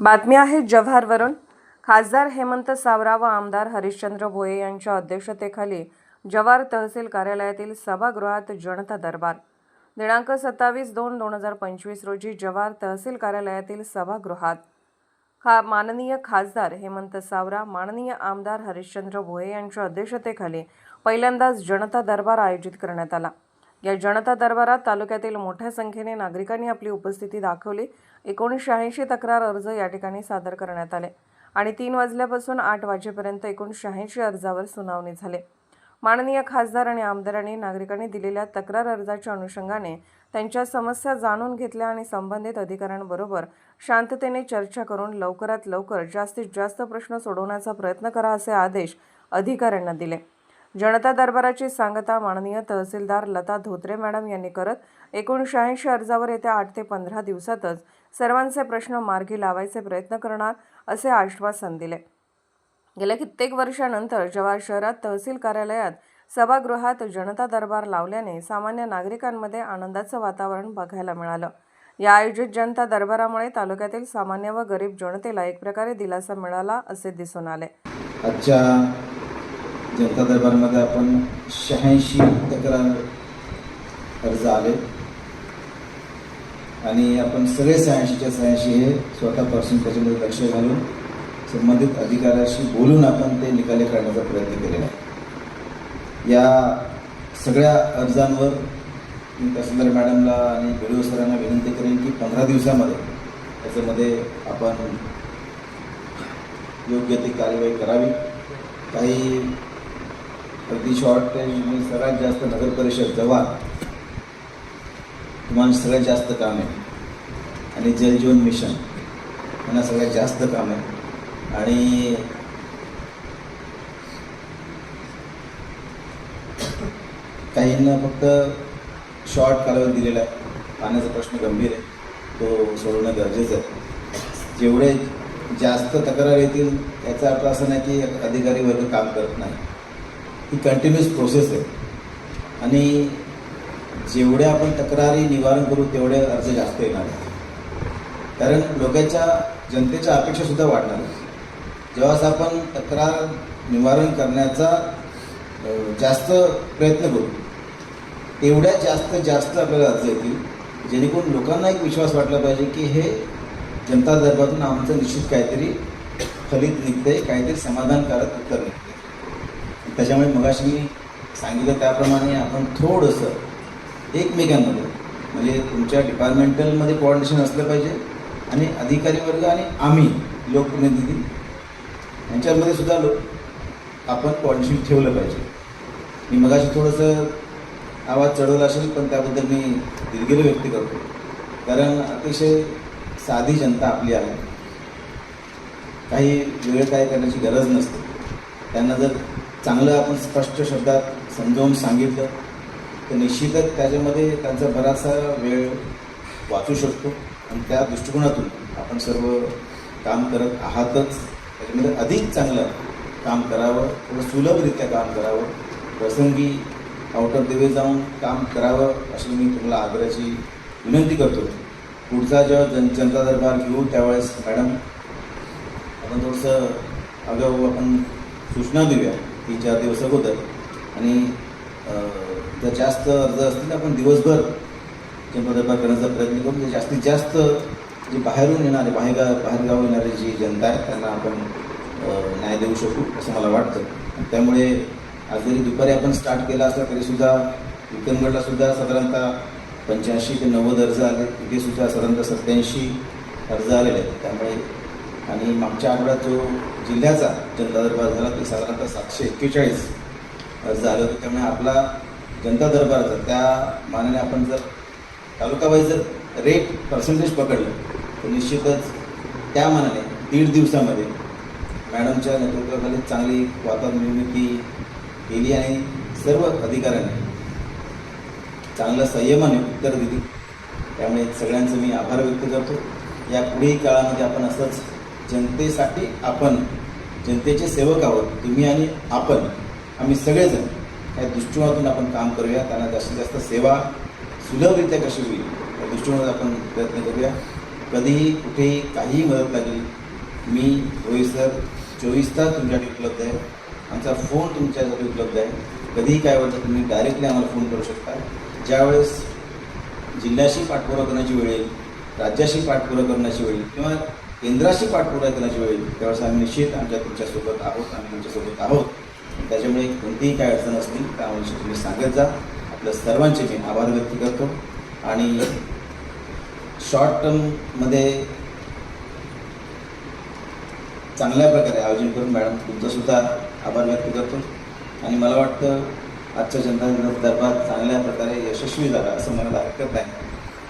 बातमी आहे जव्हारवरून. खासदार हेमंत सावरा व आमदार हरिश्चंद्र भोये यांच्या अध्यक्षतेखाली जव्हार तहसील कार्यालयातील सभागृहात जनता दरबार. दिनांक सत्तावीस दोन दोन हजार पंचवीस रोजी जव्हार तहसील कार्यालयातील सभागृहात. खा माननीय खासदार हेमंत सावरा माननीय आमदार हरिश्चंद्र भोये यांच्या अध्यक्षतेखाली पहिल्यांदाच जनता दरबार आयोजित करण्यात आला. या जनता दरबारात तालुक्यातील मोठ्या संख्येने नागरिकांनी आपली उपस्थिती दाखवली. एकोणीसशे ऐंशी तक्रार अर्ज या ठिकाणी सादर करण्यात आले आणि तीन वाजल्यापासून आठ वाजेपर्यंत एकूण शहाऐंशी अर्जावर सुनावणी झाले. माननीय खासदार आणि आमदारांनी नागरिकांनी दिलेल्या तक्रार अर्जाच्या अनुषंगाने त्यांच्या समस्या जाणून घेतल्या आणि संबंधित अधिकाऱ्यांबरोबर शांततेने चर्चा करून लवकरात लवकर जास्तीत जास्त प्रश्न सोडवण्याचा प्रयत्न करा असे आदेश अधिकाऱ्यांना दिले. जनता दरबाराची सांगता माननीय तहसीलदार लता धोत्रे मॅडम यांनी करत एकूण शहाऐंशी अर्जावर येत्या आठ ते पंधरा दिवसातच सर्वांचे प्रश्न मार्गी लावायचे प्रयत्न करणार असे आश्वासन दिले. गेल्या कित्येक वर्षानंतर जव्हार शहरात तहसील कार्यालयात सभागृहात जनता दरबार लावल्याने सामान्य नागरिकांमध्ये आनंदाचं वातावरण बघायला मिळालं. या आयोजित जनता दरबारामुळे तालुक्यातील सामान्य व गरीब जनतेला एक प्रकारे दिलासा मिळाला असे दिसून आले. आजच्या जनता दरबारमध्ये आपण शहाऐंशी तक्रार अर्ज आले. आणि आपण सगळे सायन्सीच्या सायन्सी हे स्वतःपासून त्याच्यामध्ये लक्ष घालून संबंधित अधिकाऱ्याशी बोलून आपण ते निकाले काढण्याचा प्रयत्न केलेला आहे. या सगळ्या अर्जांवर मी तहसीलदार मॅडमला आणि बी सरांना विनंती करेन की पंधरा दिवसामध्ये त्याच्यामध्ये आपण योग्य ती कार्यवाही करावी. काही अगदी शॉर्ट मी सगळ्यात जास्त नगर परिषद जव्हार तुम्हाला सगळ्यात जास्त काम आहे. आणि जल जीवन मिशन यांना सगळ्यात जास्त काम आहे. आणि काहींना फक्त शॉर्ट कालावधी दिलेला आहे. पाण्याचा प्रश्न गंभीर आहे. तो सोडवणं गरजेचं आहे. जेवढे जास्त तक्रार येतील याचा अर्थ असा नाही की अधिकारी वर्ग काम करत नाही. ही कंटिन्युअस प्रोसेस आहे. आणि जेवढ्या आपण तक्रारी निवारण करू तेवढे अर्ज जास्त येणार आहेत. कारण लोकांच्या जनतेच्या अपेक्षासुद्धा वाढणार आहेत. जेव्हा आपण तक्रार निवारण करण्याचा जास्त प्रयत्न करू तेवढ्या जास्त जास्त आपल्याला अर्ज येतील जेणेकरून लोकांना एक विश्वास वाटला पाहिजे की हे जनता दरबारातून आमचं निश्चित काहीतरी फलित निघतंय काहीतरी समाधानकारक उत्तर निघते त्याच्यामुळे मगाशी मी सांगितलं त्याप्रमाणे आपण थोडंसं एकमेकांमध्ये. म्हणजे तुमच्या डिपार्टमेंटलमध्ये कोऑर्डिनेशन असलं पाहिजे आणि अधिकारी वर्ग आणि आम्ही लोकप्रतिनिधी यांच्यामध्ये सुद्धा लोक आपण कोऑर्डिनेशन ठेवलं पाहिजे. मी मगाशी थोडंसं आवाज चढवला असेल पण त्याबद्दल मी दिलगिरी व्यक्त करतो. कारण अतिशय साधी जनता आपली आहे. काही वेळ काय करण्याची गरज नसते. त्यांना जर चांगलं आपण स्पष्ट शब्दात समजावून सांगितलं तर निश्चितच त्याच्यामध्ये त्यांचा बराचसा वेळ वाचू शकतो. आणि त्या दृष्टिकोनातून आपण सर्व काम करत आहातच. त्याच्यामध्ये अधिक चांगलं काम करावं थोडं सुलभरित्या काम करावं प्रसंगी आउट ऑफ वे जाऊन काम करावं अशी मी तुम्हाला आग्रहाची विनंती करतो. पुढचा जेव्हा जन जनता दरबार घेऊ त्यावेळेस मॅडम आपण थोडंसं अगाऊ आपण सूचना देऊया. तीन चार दिवस अगोदर. आणि जर जास्त अर्ज असतील तर आपण दिवसभर ते दरबार करण्याचा प्रयत्न करू. म्हणजे जास्तीत जास्त जे बाहेरून येणारे बाहेरगा बाहेरगाव येणारे जी जनता आहे त्यांना आपण न्याय देऊ शकू असं मला वाटतं. त्यामुळे आज जरी दुपारी आपण स्टार्ट केला असला तरीसुद्धा विक्रमगडला सुद्धा साधारणतः पंच्याऐंशी ते नव्वद अर्ज आले. तिथे सुद्धा साधारणतः सत्याऐंशी अर्ज आलेले आहेत. त्यामुळे आणि मागच्या आठवड्यात जो जिल्ह्याचा जनता दरबार झाला ते साधारणतः सातशे एक्केचाळीस झालं होतं त्यामुळे आपला जनता दरबाराचा त्या मानाने आपण जर तालुका वाईज जर रेट पर्सेंटेज पकडलं तर निश्चितच त्या मानाने दीड दिवसामध्ये मॅडमच्या नेतृत्वाखाली चांगली वातावरण निर्मिती केली आणि सर्व अधिकाऱ्यांनी चांगलं संयमाने उत्तर दिली. त्यामुळे सगळ्यांचं मी आभार व्यक्त करतो. या पुढील काळामध्ये आपण असंच जनतेसाठी आपण जनतेचे सेवक आहोत तुम्ही आणि आपण. आम्ही सगळेजण या दृष्टिकोनातून आपण काम करूया. त्यांना जास्तीत जास्त सेवा सुलभरित्या कशी होईल या दृष्टिकोनात आपण प्रयत्न करूया. कधीही कुठेही काहीही मदत लागली मी रोहित सर चोवीस तास तुमच्यासाठी उपलब्ध आहे. आमचा फोन तुमच्यासाठी उपलब्ध आहे. कधीही काय वाटतं तुम्ही डायरेक्टली आम्हाला फोन करू शकता. ज्यावेळेस जिल्ह्याशी पाठपुरावा करण्याची वेळ येईल राज्याशी पाठपुरावा करण्याची वेळ येईल किंवा केंद्राशी पाठपुरावा करण्याची वेळ येईल त्यावेळेस आम्ही निश्चित आमच्या तुमच्यासोबत आहोत आम्ही तुमच्यासोबत आहोत. त्याच्यामुळे कोणतीही काय अडचण असतील त्यामुळे तुम्ही सांगत जा. आपल्या सर्वांचे मी आभार व्यक्त करतो. आणि शॉर्ट टर्ममध्ये चांगल्या प्रकारे आयोजन करून मॅडम तुमचासुद्धा आभार व्यक्त करतो. आणि मला वाटतं आजच्या जनता दरबार चांगल्या प्रकारे यशस्वी झाला असं मला हरकत नाही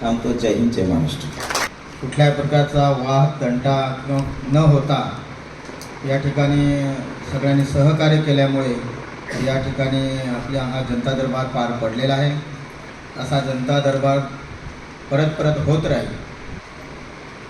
थांबतो जय हिंद जय महाराष्ट्र. कुठल्याही प्रकारचा वाद तंटा न होता या ठिकाणी सगळ्यांनी सहकार्य केल्यामुळे या ठिकाणी आपल्या हा जनता दरबार पार पडलेला आहे. असा जनता दरबार परत परत होत राहील.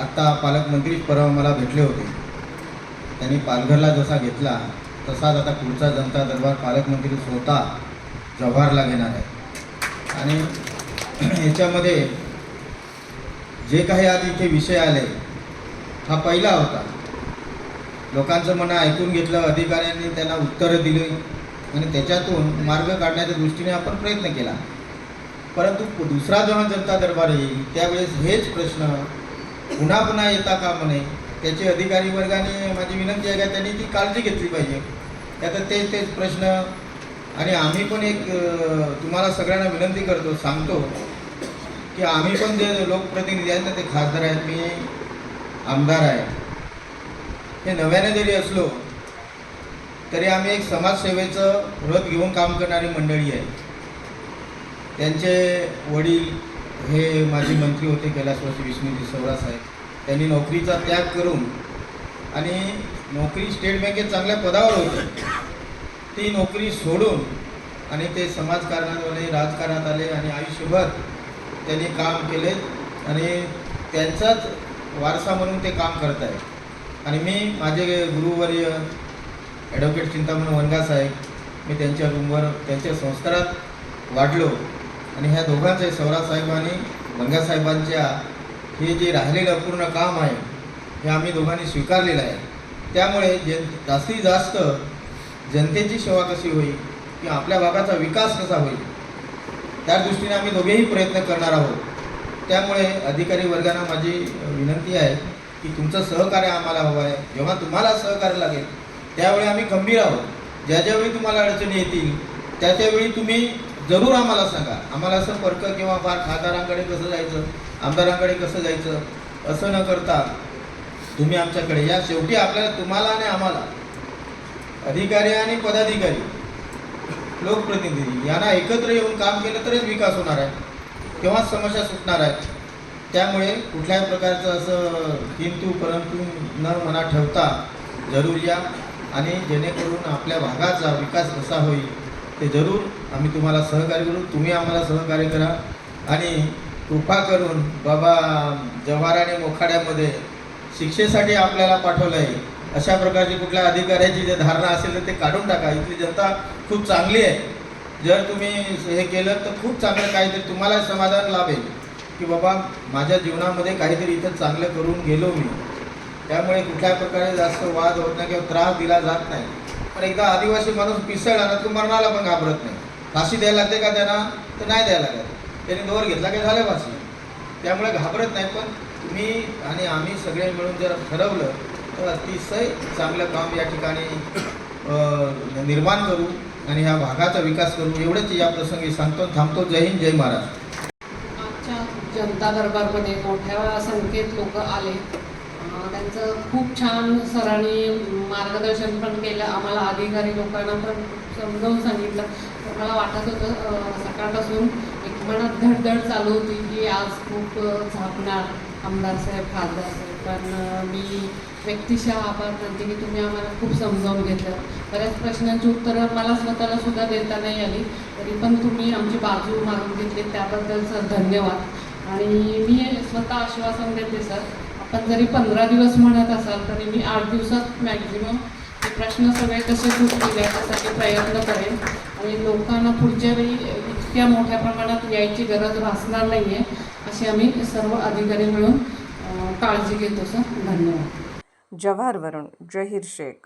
आत्ता पालकमंत्री परवा मला भेटले होते. त्यांनी पालघरला जसा घेतला तसाच आता पुढचा जनता दरबार पालकमंत्री स्वतः जव्हारला घेणार आहे. आणि याच्यामध्ये जे काही आज इथे विषय आले हा पहिला होता. लोकांचं म्हणणं ऐकून घेतलं अधिकाऱ्यांनी त्यांना उत्तरं दिली आणि त्याच्यातून मार्ग काढण्याच्या दृष्टीने आपण प्रयत्न केला. परंतु दुसरा जेव्हा जनता दरबार येईल त्यावेळेस हेच प्रश्न पुन्हा पुन्हा येता का म्हणे? त्याचे अधिकारी वर्गाने माझी विनंती आहे का त्यांनी ती काळजी घेतली पाहिजे. त्यात तेच तेच प्रश्न. आणि आम्ही पण एक तुम्हाला सगळ्यांना विनंती करतो सांगतो की आम्ही पण जे लोकप्रतिनिधी आहेत ना ते खासदार आहेत मी आमदार आहे. हे नव्याने जरी असलो तरी आम्ही एक समाजसेवेचं व्रत घेऊन काम करणारी मंडळी आहे. त्यांचे वडील हे माजी मंत्री होते कैलासवासी विष्णूजी सवरा साहेब. त्यांनी नोकरीचा त्याग करून आणि नोकरी स्टेट बँकेत चांगल्या पदावर होते. ती नोकरी सोडून आणि ते समाजकारणात आले राजकारणात आले आणि आयुष्यभर त्यांनी काम केले आणि त्यांचाच वारसा म्हणून ते काम करत आहे आणि मी माझे गुरुवर्य ॲडव्होकेट चिंतामण वनगा साहेब मी त्यांच्या रूमवर त्यांच्या संस्कारात वाढलो. आणि ह्या दोघांचे सौरा साहेब आणि वनगा साहेबांच्या हे जे राहिलेलं अपूर्ण काम आहे हे आम्ही दोघांनी स्वीकारलेलं आहे. त्यामुळे जन जास्तीत जास्त जनतेची सेवा कशी होईल किंवा आपल्या भागाचा विकास कसा होईल त्या दृष्टीने आम्ही दोघेही प्रयत्न करणार आहोत. त्यामुळे अधिकारी वर्गांना माझी विनंती आहे की तुमचं सहकार्य आम्हाला हवं आहे. जेव्हा तुम्हाला सहकार्य लागेल त्यावेळी आम्ही खंबीर आहोत. ज्या ज्यावेळी तुम्हाला अडचणी येतील त्या त्यावेळी तुम्ही जरूर आम्हाला सांगा. आम्हाला असं पर्क किंवा फार खासदारांकडे कसं जायचं आमदारांकडे कसं जायचं असं न करता तुम्ही आमच्याकडे या. शेवटी आपल्याला तुम्हाला आणि आम्हाला अधिकारी आणि पदाधिकारी लोकप्रतिनिधी यांना एकत्र येऊन काम केलं तरच विकास होणार आहे. तेव्हाच समस्या सुटणार आहेत त्यामुळे कुठल्याही प्रकारचं असं किंतु परंतु न मना ठेवता जरूर या आणि जेणेकरून आपल्या भागाचा विकास कसा होईल ते जरूर आम्ही तुम्हाला सहकार्य करू. तुम्ही आम्हाला सहकार्य करा. आणि कृपा करून बाबा जव्हार आणि मोखाड्यामध्ये शिक्षेसाठी आपल्याला पाठवलं आहे अशा प्रकारची कुठल्या अधिकाऱ्याची जे धारणा असेल तर ते काढून टाका. इथली जनता खूप चांगली आहे. जर तुम्ही हे केलं तर खूप चांगलं काहीतरी तुम्हाला समाधान लाभेल. की बाबा माझ्या जीवनामध्ये काहीतरी इथं चांगलं करून गेलो मी. त्यामुळे कुठल्याही प्रकारे जास्त वाद होत नाही किंवा त्रास दिला जात नाही. पण एकदा आदिवासी माणूस पिसळला ना तो मरणाला पण घाबरत नाही. फाशी द्यायला लागते का त्यांना? तर नाही द्यायला लागत. त्यांनी दोर घेतला की झालं फाशी. त्यामुळे घाबरत नाही पण तुम्ही आणि आम्ही सगळे मिळून जर ठरवलं तर अतिशय चांगलं काम या ठिकाणी निर्माण करू आणि ह्या भागाचा विकास करू. एवढंच या प्रसंगी सांगतो. थांबतो. जय हिंद जय महाराष्ट्र. आजच्या जनता दरबारमध्ये मोठ्या संख्येत लोक आले. त्यांचं खूप छान सरांनी मार्गदर्शन पण केलं. आम्हाला अधिकारी लोकांना पण समजावून सांगितलं. तर मला वाटत होतं सकाळपासून एक मनात धडधड चालू होती की आज खूप झापणार आमदार साहेब खासदार साहेब. पण मी व्यक्तिशः आभार मानते की तुम्ही आम्हाला खूप समजावून घेतलं. बऱ्याच प्रश्नांची उत्तरं मला स्वतःला सुद्धा देता नाही आली. तरी पण तुम्ही आमची बाजू मारून घेतली त्याबद्दल सर धन्यवाद. आणि मी स्वतः आश्वासन देते सर आपण जरी पंधरा दिवस म्हणत असाल तरी मी आठ दिवसात मॅक्झिमम हे प्रश्न सगळे कसे सुटतील याच्यासाठी प्रयत्न करेन. आणि लोकांना पुढच्या वेळी इतक्या मोठ्या प्रमाणात यायची गरज भासणार नाही आहे असे आम्ही सर्व अधिकारी मिळून काळजी घेतो सर. धन्यवाद. जव्हारवरून जहीर शेख.